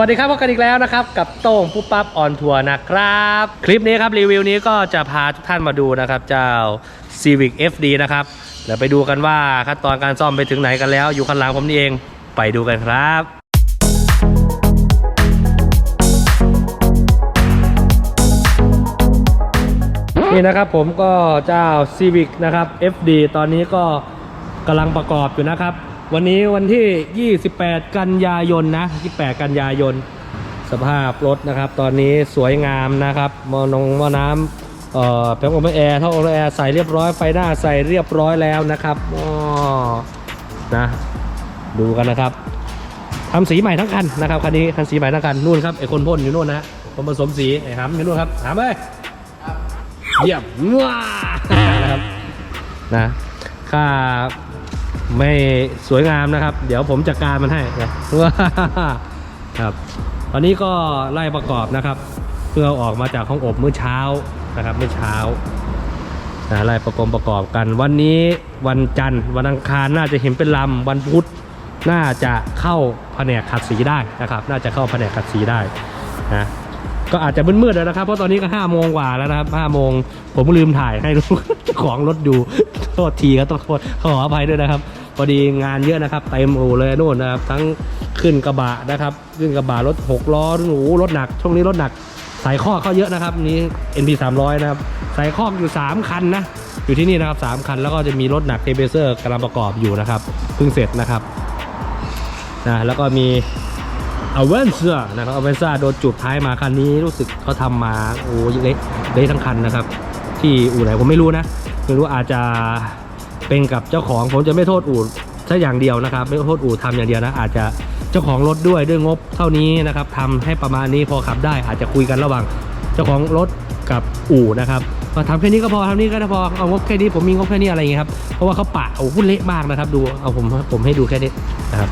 วัสดีครับพบกันอีกแล้วนะครับ กับโต้งปุ๊บปั๊บออนทัวร์นะครับ คลิปนี้ครับรีวิวนี้ก็จะพาทุกท่านมาดูนะครับ เจ้า Civic FD นะครับเดี๋ยวไปดูกันว่าขั้นตอนการซ่อมไปถึงไหนกันแล้ว อยู่ข้างหลังผมนี่เองไปดูกันครับนี่นะครับผมก็เจ้า Civic นะครับ FD ตอนนี้ก็กำลังประกอบอยู่นะครับ วันนี้วันที่ 28 กันยายนนะ 28 กันยายน สภาพรถนะครับ ตอนนี้สวยงามนะครับมอนงมอน้ำเอ่อแผงอมแอร์ท่ออมแอร์ใส่เรียบร้อยไฟหน้าใส่เรียบร้อยแล้วนะครับอ๋อนะ ดูกันนะครับทำสีใหม่ทั้งคันนะครับคันนี้คันสีใหม่ทั้งคันนู่นครับไอคนพ่นอยู่นู่นนะคนผสมสีไอ้หำอยู่นู่นครับหำเอ้ยเยี่ยมว้านะครับนะค่า ไม่สวยงามนะครับ เดี๋ยวผมจัดการมันให้นะว้าครับตอนนี้ก็ไล่ประกอบนะครับ เพื่ออออกมาจากห้องอบเมื่อเช้านะครับเมื่อเช้านะไล่ประกอบประกอบกัน วันนี้วันจันทร์วันอังคารน่าจะเห็นเป็นลำวันพุธน่าจะเข้าแผนกขัดสีได้นะครับ น่าจะเข้าแผนกขัดสีได้นะ ก็อาจจะมืดๆแล้วนะครับ เพราะตอนนี้ก็ห้าโมงกว่าแล้วนะครับห้าโมงผมลืมถ่ายให้ลูกของรถดูโทษทีครับต้องโทษขออภัยด้วยนะครับพอดีงานเยอะนะครับเต็มอู่เลยนู่นนะครับ ทั้งขึ้นกระบะนะครับ ขึ้นกระบะรถหกล้อหนูรถหนัก ช่วงนี้รถหนักสายข้อเข้าเยอะนะครับนี่ NP 300นะครับสายข้ออยู่ 3 คันนะอยู่ที่นี่นะครับ3คันแล้วก็จะมีรถหนักเทเบเซอร์กำลังประกอบอยู่นะครับเพิ่งเสร็จนะครับนะแล้วก็มี อเวนเซอร์นะครับอเวนเซอร์โดนจุดท้ายมาคันนี้รู้สึกเขาทำมาโอ้ยเละเละทั้งคันนะครับ ที่อู่ไหนผมไม่รู้นะไม่รู้อาจจะเป็นกับเจ้าของผมจะไม่โทษอู่ถ้าอย่างเดียวนะครับ ไม่โทษอู่ทำอย่างเดียวนะอาจจะเจ้าของรถด้วยด้วยงบเท่านี้นะครับทำให้ประมาณนี้พอขับได้อาจจะคุยกันระหว่างเจ้าของรถกับอู่นะครับก็ทำแค่นี้ก็พอทำนี้ก็พอเอางบแค่นี้ผมมีงบแค่นี้อะไรอย่างเงี้ยครับเพราะว่าเขาปะโอ้โหเละมากนะครับ ดูเอาผมผมให้ดูแค่นี้นะครับ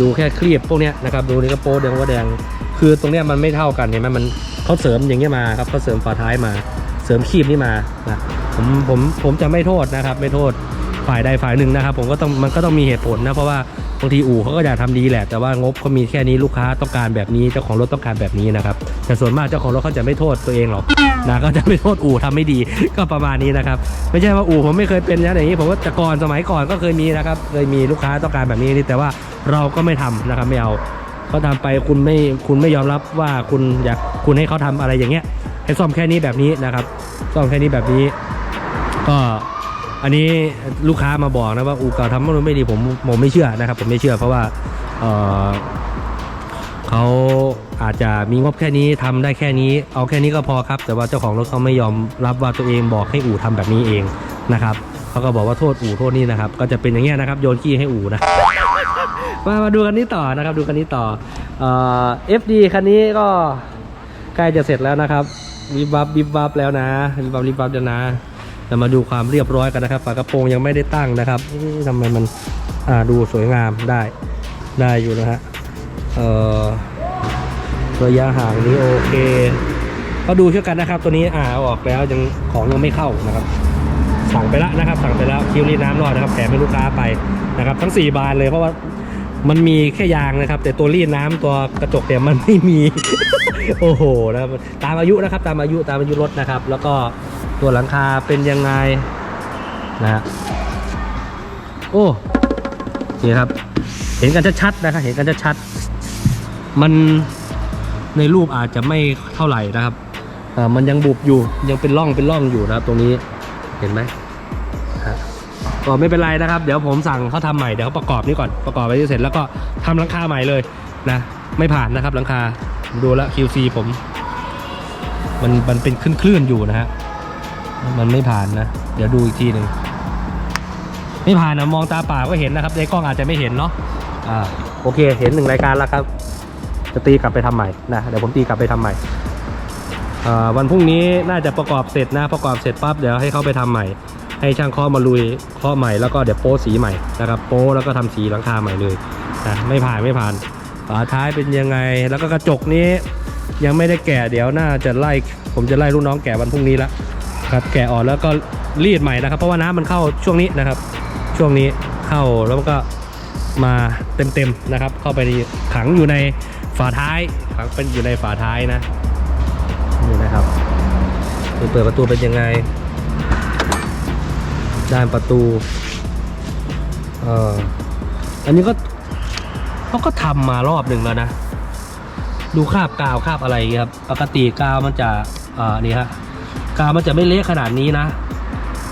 ดูแค่คลีบพวกนี้นะครับดูนี่ก็โป๊แดงว่าแดง คือตรงเนี้ยมันไม่เท่ากันเห็นไหมมันเขาเสริมอย่างเงี้ยมาครับเขาเสริมฝาท้ายมา เสริมคลีบนี่มานะผมผมผมจะไม่โทษนะครับ ไม่โทษฝ่ายใดฝ่ายหนึ่งนะครับ ผมก็ต้องมันก็ต้องมีเหตุผลนะเพราะว่าางทีอู่เขาก็อยากทำดีแหละ แต่ว่างบเขามีแค่นี้ลูกค้าต้องการแบบนี้เจ้าของรถต้องการแบบนี้นะครับแต่ส่วนมากเจ้าของรถเขาจะไม่โทษตัวเองหรอกนะก็จะไม่โทษอู่ทำไม่ดี ก็ประมาณนี้นะครับไม่ใช่ว่าอู่ผมไม่เคยเป็นนะอย่างนี้ผมก็แต่ก่อนสมัยก่อนก็เคยมีนะครับเคยมีลูกค้าต้องการแบบนี้นี่แต่ว่าเราก็ไม่ทำนะครับไม่เอาเขาทำไปคุณไม่คุณไม่ยอมรับว่าคุณอยากคุณให้เขาทำอะไรอย่างเงี้ยให้ซ่อมแค่นี้แบบนี้นะครับซ่อมแค่นี้แบบนี้ ก็ อันนี้ลูกค้ามาบอกนะว่าอูเก่าทำมันไม่ดีผมผมไม่เชื่อนะครับ ผมไม่เชื่อเพราะว่าเเขาอาจจะมีงบแค่นี้ทำได้แค่นี้ เอาแค่นี้ก็พอครับ แต่ว่าเจ้าของรถเขาไม่ยอมรับว่าตัวเองบอกให้อู่ทำแบบนี้เองนะครับเขาก็บอกว่าโทษอู่โทษนี่นะครับ ก็จะเป็นอย่างเงี้ยนะครับโยนขี้ให้อู่นะมามาดูกันนี้ต่อนะครับ ดูกันนี้ต่อเอ่อ FD คันนี้ก็ใกล้จะเสร็จแล้วนะครับวิบวับวิบวับแล้วนะวิบวับวิบวับแล้วนะ เรามาดูความเรียบร้อยกันนะครับ ฝากระโปรงยังไม่ได้ตั้งนะครับทำไมมันอ่าดูสวยงามได้ได้อยู่นะฮะเอ่อระยะห่างนี้โอเค ก็ดูเช่วยกันนะครับ ตัวนี้อ่าเอาออกแล้วยังของยังไม่เข้านะครับ สั่งไปแล้วนะครับ สั่งไปแล้วคิวรีน้ำรอดนะครับแถมให้ลูกค้าไปนะครับ ทั้ง 4 บานเลยเพราะว่ามันมีแค่ยางนะครับ แต่ตัวรีดน้ำตัวกระจกเนี่ยมันไม่มี โอ้โหนะครับตามอายุนะครับ ตามอายุตามอายุรถนะครับ แล้วก็ ตัวหลังคาเป็นยังไงนะฮะโอ้นี่ครับ เห็นกันชัดๆนะครับเห็นกันชัดๆมันในรูปอาจจะไม่เท่าไหร่นะครับอ่ามันยังบุบอยู่ยังเป็นร่องเป็นร่องอยู่นะครับตรงนี้เห็นไหมก็ไม่เป็นไรนะครับ เดี๋ยวผมสั่งเขาทำใหม่เดี๋ยวเขาประกอบนี่ก่อนประกอบไปที่เสร็จแล้วก็ทำหลังคาใหม่เลยนะไม่ผ่านนะครับหลังคาดูแล QC ผม มันมันเป็นคลื่นๆอยู่นะฮะ มันไม่ผ่านนะ เดี๋ยวดูอีกทีหนึ่งไม่ผ่านนะมองตาเปล่าก็เห็นนะครับ ในกล้องอาจจะไม่เห็นเนาะอ่าโอเค เห็นหนึ่งรายการแล้วครับ จะตีกลับไปทำใหม่นะเดี๋ยวผมตีกลับไปทำใหม่วันพรุ่งนี้น่าจะประกอบเสร็จนะประกอบเสร็จปั๊บเดี๋ยวให้เขาไปทำใหม่ ให้ช่างเคาะมาลุยเคาะใหม่แล้วก็เดี๋ยวโป้สีใหม่นะครับโป้แล้วก็ทำสีหลังคาใหม่เลยนะไม่ผ่านไม่ผ่านฝาท้ายเป็นยังไง แล้วก็กระจกนี้ยังไม่ได้แกะเดี๋ยวน่าจะไล่ผมจะไล่ลูกน้องแกะวันพรุ่งนี้ละ ครับ แกะออกแล้วก็รีดใหม่นะครับ เพราะว่าน้ำมันเข้าช่วงนี้นะครับ ช่วงนี้เข้าแล้วก็มาเต็มๆนะครับ เข้าไปขังอยู่ในฝาท้ายครับเป็นอยู่ในฝาท้ายนะนี่นะครับเปิดประตูเป็นยังไงด้านประตูเอ่ออันนี้ก็เขาก็ทำมารอบหนึ่งแล้วนะ ดูคราบกาวคราบอะไรครับ ปกติกาวมันจะอ่อนี่ฮะ กามันจะไม่เละขนาดนี้นะ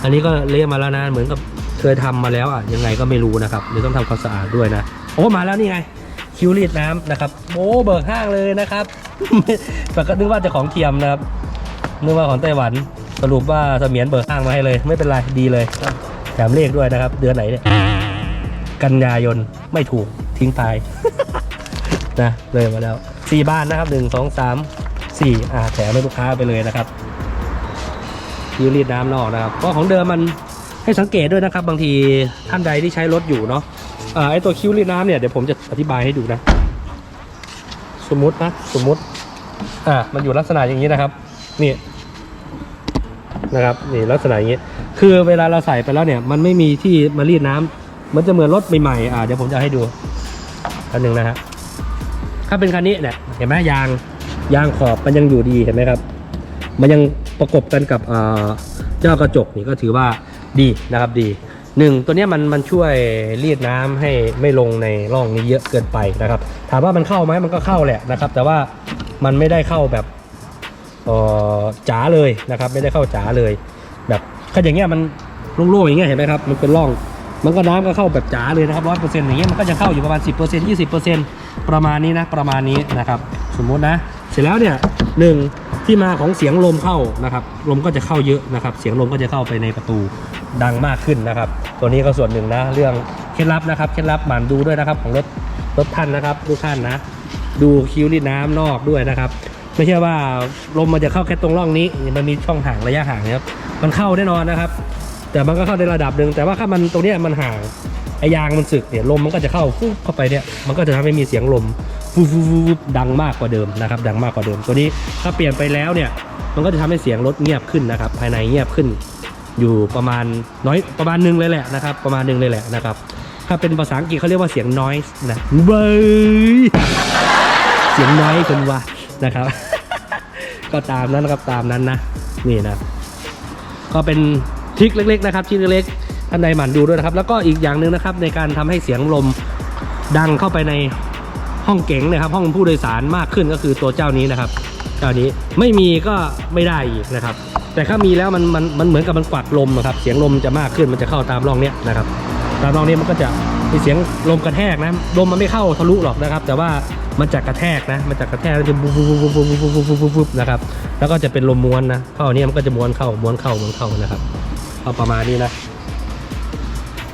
อันนี้ก็เละมาแล้วนะเหมือนกับเคยทำมาแล้วอะยังไงก็ไม่รู้นะครับเดี๋ยวต้องทำความสะอาดด้วยนะโอ้มาแล้วนี่ไงคิวรีดน้ำนะครับโอ้เบิกห้างเลยนะครับปกตินึกว่าจะของเทียมนะครับนึกว่าของไต้หวันสรุปว่าเสมียนเบิกห้างมาให้เลย ไม่เป็นไรดีเลยแถมเลขด้วยนะครับ เดือนไหนเนี่ยกันยายนไม่ถูกทิ้งตายนะเลยมาแล้วสี่บ้านนะครับหนึ่งสองสามสี่อ่าแถมให้ลูกค้าไปเลยนะครับ คิวรีดน้ำนอกนะครับเพราะของเดิมมันให้สังเกตด้วยนะครับ บางทีท่านใดที่ใช้รถอยู่เนาะอ่าไอตัวคิ้วรีดน้ำเนี่ยเดี๋ยวผมจะอธิบายให้ดูนะ สมมุตินะสมมุติอ่ามันอยู่ลักษณะอย่างนี้นะครับ นี่นะครับนี่ลักษณะอย่างนี้ คือเวลาเราใส่ไปแล้วเนี่ย มันไม่มีที่มารีดน้ำมันจะเหมือนรถใหม่ๆอ่าเดี๋ยวผมจะให้ดูอันหนึ่งนะฮะถ้าเป็นคันนี้เนี่ยเห็นไหมยางยางขอบมันยังอยู่ดีเห็นไหมครับ มันยัง ประกบกันกับเจ้ากระจกนี่ก็ถือว่าดีนะครับดีหนึ่งตัวนี้มันมันช่วยรีดน้ำให้ไม่ลงในร่องนี้เยอะเกินไปนะครับ ถามว่ามันเข้าไหมมันก็เข้าแหละนะครับ แต่ว่ามันไม่ได้เข้าแบบจ๋าเลยนะครับ ไม่ได้เข้าจ๋าเลย แบบถ้าอย่างเงี้ยมันโล่งๆอย่างเงี้ยเห็นไหมครับมันเป็นร่อง มันก็น้ำก็เข้าแบบจ๋าเลยนะครับร้อยเปอร์เซ็นต์อย่างเงี้ยมันก็จะเข้าอยู่ประมาณสิบเปอร์เซ็นต์ยี่สิบเปอร์เซ็นต์ประมาณนี้นะประมาณนี้นะครับ สมมุตินะ เสร็จแล้วเนี่ยหนึ่ง ที่มาของเสียงลมเข้านะครับลมก็จะเข้าเยอะนะครับ เสียงลมก็จะเข้าไปในประตูดังมากขึ้นนะครับ ตัวนี้ก็ส่วนหนึ่งนะเรื่องเคล็ดลับนะครับเคล็ดลับหมั่นดูด้วยนะครับของรถรถท่านนะครับทุกท่านนะ ดูคิ้วรีดน้ำนอกด้วยนะครับ ไม่ใช่ว่าลมมันจะเข้าแค่ตรงร่องนี้มันมีช่องห่างระยะห่างนะครับมันเข้าแน่นอนนะครับ แต่มันก็เข้าในระดับหนึ่งแต่ว่าถ้ามันตรงเนี้ยมันห่าง ไอยางมันสึกเนี่ยลมมันก็จะเข้าฟุบเข้าไปเนี่ยมันก็จะทำให้มีเสียงลมฟูฟูฟูฟูดังมากกว่าเดิมนะครับดังมากกว่าเดิม ตัวนี้ถ้าเปลี่ยนไปแล้วเนี่ยมันก็จะทำให้เสียงรถเงียบขึ้นนะครับภายในเงียบขึ้น อยู่ประมาณน้อยประมาณหนึ่งเลยแหละนะครับประมาณหนึ่งเลยแหละนะครับถ้าเป็นภาษาอังกฤษเขาเรียกว่าเสียง noise นะเบยเสียงน้อยคนว่านะครับ ก็ตามนั้นนะครับตามนั้นนะนี่นะก็เป็นทริคเล็กๆนะครับทริคเล็กๆ ท่านใดหมั่นดูด้วยนะครับ แล้วก็อีกอย่างหนึ่งนะครับ ในการทำให้เสียงลมดังเข้าไปในห้องเก๋งนะครับ ห้องผู้โดยสารมากขึ้นก็คือตัวเจ้านี้นะครับ เจ้านี้ไม่มีก็ไม่ได้อีกนะครับ แต่ถ้ามีแล้วมันมันมันเหมือนกับมันกวักลมนะครับ เสียงลมจะมากขึ้นมันจะเข้าตามร่องเนี้ยนะครับ ตามร่องนี้มันก็จะมีเสียงลมกระแทกนะลมมันไม่เข้าทะลุหรอกนะครับ แต่ว่ามันจะกระแทกนะ มันจะกระแทกแล้วจะบูบบูบบูบบูบบูบบูบนะครับ แล้วก็จะเป็นลมม้วนนะเข้าเนี้ยมันก็จะม้วนเข้าม้วนเข้าม้วนเข้านะครับเอาประมาณนี้นะ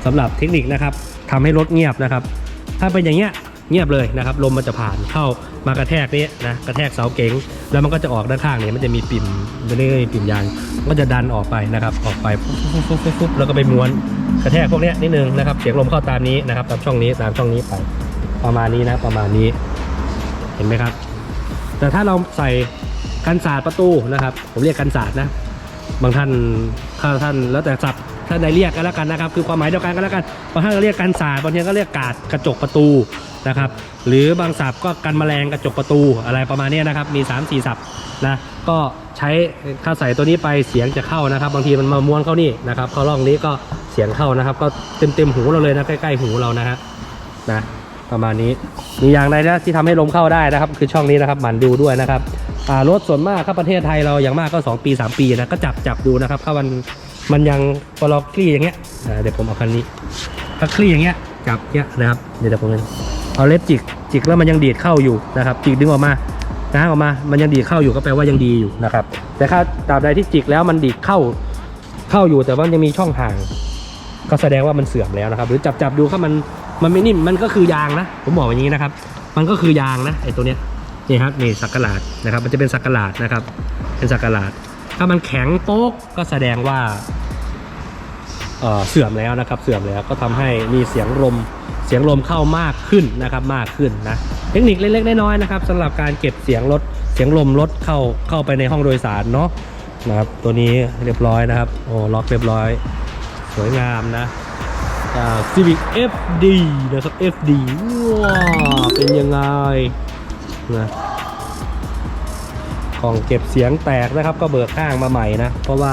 สำหรับเทคนิคนะครับทำให้รถเงียบนะครับ ถ้าเป็นอย่างเงี้ยเงียบเลยนะครับลมมันจะผ่านเข้ามากระแทกนี้นะกระแทกเสาเก๋งแล้วมันก็จะออกด้านข้างเนี่ยมันจะมีปิ่มเรียกว่ปิ่มยางก็จะดันออกไปนะครับออกไปฟุบฟุบแล้วก็ไปม้วนกระแทกพวกเนี้ยนิดนึงนะครับเสียงลมเข้าตามนี้นะครับตามช่องนี้ตามช่องนี้ไปประมาณนี้นะประมาณนี้เห็นไหมครับ แต่ถ้าเราใส่กันศาสตร์ประตูนะครับ ผมเรียกกันศาสตร์นะบางท่านถ้าท่านแล้วแต่ศัพ ท์ท่านใดเรียกกันแล้วกันนะครับ คือความหมายเดียวกันก็แล้วกันบางท่านก็เรียกกันศาสตร์บางทีก็เรียกกาดกระจกประตูนะครับหรือบางศัพท์ก็กันแมลงกระจกประตูอะไรประมาณนี้นะครับมี 3 4 ศัพท์นะก็ใช้ถ้าใส่ตัวนี้ไปเสียงจะเข้านะครับ บางทีมันมาม้วนเข้านี่นะครับเข้าร่องนี้ก็เสียงเข้านะครับ ก็เต็มเต็มหูเราเลยนะใกล้ๆหูเรานะฮะนะประมาณนี้มีอย่างใดนะที่ทำให้ลมเข้าได้นะครับ คือช่องนี้นะครับหมั่นดูด้วยนะครับรถส่วนมากครับประเทศไทยเราอย่างมากก็ 2 ปี 3 ปีนะก็จับจับดูนะครับถ้ามัน มันยังพอเราคลี่อย่างเงี้ยเดี๋ยวผมเอาคันนี้ถ้าคลี่อย่างเงี้ยจับเงี้ยนะครับเดี๋ยวผมเอาเล็บจิกจิกแล้วมันยังดีดเข้าอยู่นะครับจิกดึงออกมานะออกมามันยังดีดเข้าอยู่ก็แปลว่ายังดีอยู่นะครับ แต่ถ้าตราบใดที่จิกแล้วมันดีดเข้าเข้าอยู่แต่ว่ายังมีช่องห่าง ก็แสดงว่ามันเสื่อมแล้วนะครับ หรือจับจับดูถ้ามันมันไม่นิ่มมันก็คือยางนะ ผมบอกอย่างนี้นะครับ มันก็คือยางนะไอ้ตัวเนี้ยนี่ครับนี่สักกะลาดนะครับ มันจะเป็นสักกะลาดนะครับ เป็นสักกะลาด ถ้ามันแข็งโป๊กก็แสดงว่าเเสื่อมแล้วนะครับ เสื่อมแล้วก็ทำให้มีเสียงลมเสียงลมเข้ามากขึ้นนะครับมากขึ้นนะเทคนิคเล็กๆน้อยๆนะครับสำหรับการเก็บเสียงรถเสียงลมรถเข้าเข้าไปในห้องโดยสารเนาะนะครับ ตัวนี้เรียบร้อยนะครับโอ้ล็อกเรียบร้อย สวยงามนะจาก Civic FD นะครับ FD ว้าเป็นยังไงนะ กล่องเก็บเสียงแตกนะครับ ก็เบิกข้างมาใหม่นะ เพราะว่า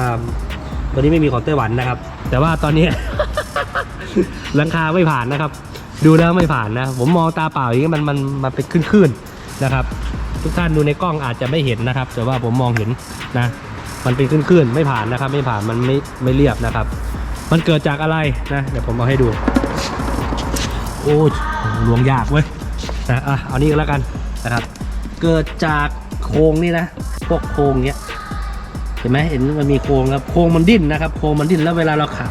ตัวนี้ไม่มีของไต้หวันนะครับ แต่ว่าตอนนี้หลังคาไม่ผ่านนะครับ ดูแล้วไม่ผ่านนะ ผมมองตาเปล่าอย่างนี้มันมันมันเป็นคลื่นๆนะครับ ทุกท่านดูในกล้องอาจจะไม่เห็นนะครับ แต่ว่าผมมองเห็นนะ มันเป็นคลื่นๆไม่ผ่านนะครับ ไม่ผ่านมันไม่ไม่เรียบนะครับ มันเกิดจากอะไรนะ เดี๋ยวผมเอาให้ดู โอ้ยลวงยากเว้ยนะอะเอานี่ก็แล้วกันนะครับ เกิดจาก โครงนี่นะพวกโครงเนี้ยเห็นไหมเห็นมันมีโครงครับโครงมันดิ้นนะครับโครงมันดิ้นแล้วเวลาเราขัด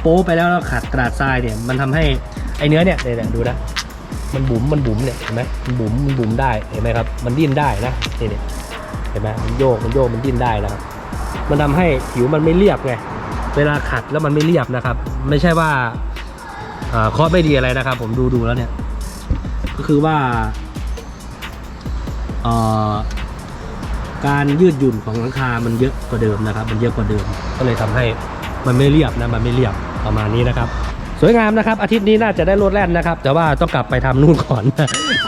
โป๊ไปแล้วเราขัดกระดาษทรายเนี่ยมันทำให้ไอเนื้อเนี่ยเนี่ยดูนะมันบุ๋มมันบุ๋มเนี่ยเห็นไหมมันบุ๋มมันบุ๋มได้เห็นไหมครับมันดิ้นได้นะนี่เนี่ยเห็นไหมมันโยกมันโยกมันดิ้นได้นะครับมันทำให้ผิวมันไม่เรียบไงเวลาขัดแล้วมันไม่เรียบนะครับ ไม่ใช่ว่าเคาะไม่ดีอะไรนะครับ ผมดูดูแล้วเนี่ย ก็คือว่า การยืดหยุ่นของหลังคา มันเยอะกว่าเดิมนะครับ มันเยอะกว่าเดิม ก็เลยทำให้มันไม่เรียบนะ มันไม่เรียบประมาณนี้นะครับ สวยงามนะครับ อาทิตย์นี้น่าจะได้รถแล่นนะครับ แต่ว่าต้องกลับไปทำนู่นก่อน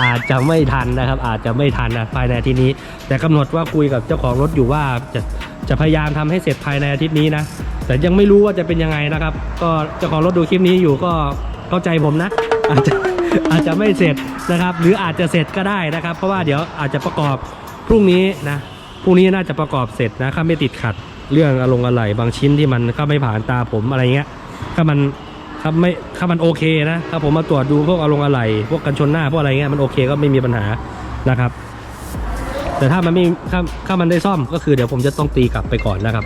อาจจะไม่ทันนะครับ อาจจะไม่ทันนะภายในอาทิตย์นี้ แต่กำหนดว่าคุยกับเจ้าของรถอยู่ว่าจะจะพยายามทำให้เสร็จภายในอาทิตย์นี้นะ แต่ยังไม่รู้ว่าจะเป็นยังไงนะครับ ก็เจ้าของรถดูคลิปนี้อยู่ก็เข้าใจผมนะ อาจจะ อาจจะไม่เสร็จนะครับ หรืออาจจะเสร็จก็ได้นะครับ เพราะว่าเดี๋ยวอาจจะประกอบพรุ่งนี้นะพรุ่งนี้น่าจะประกอบเสร็จนะถ้าไม่ติดขัดเรื่องอารมณ์อะไรบางชิ้นที่มันก็ไม่ผ่านตาผมอะไรเงี้ยถ้ามันถ้าไม่ถ้ามันโอเคนะถ้าผมมาตรวจดูพวกอารมณ์อะไร พวกกันชนหน้าพวกอะไรเงี้ยมันโอเคก็ไม่มีปัญหานะครับ แต่ถ้ามันไม่ถ้าถ้ามันได้ซ่อมก็คือเดี๋ยวผมจะต้องตีกลับไปก่อนนะครับ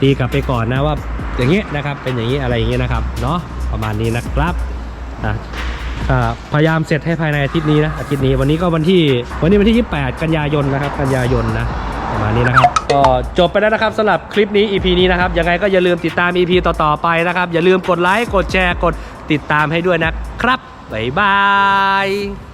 ตีกลับไปก่อนนะว่าอย่างเงี้ยนะครับเป็นอย่างนี้อะไรอย่างเงี้ยนะครับเนาะประมาณนี้นะครับ นะพยายามเสร็จให้ภายในอาทิตย์นี้นะอาทิตย์นี้วันนี้ก็วันที่วันนี้วันที่ 28 กันยายนนะครับ กันยายนนะประมาณนี้นะครับก็จบไปแล้วนะครับสำหรับคลิปนี้ EP นี้นะครับยังไงก็อย่าลืมติดตาม EP ต่อๆไปนะครับ อย่าลืมกดไลค์กดแชร์กดติดตามให้ด้วยนะครับบ๊ายบาย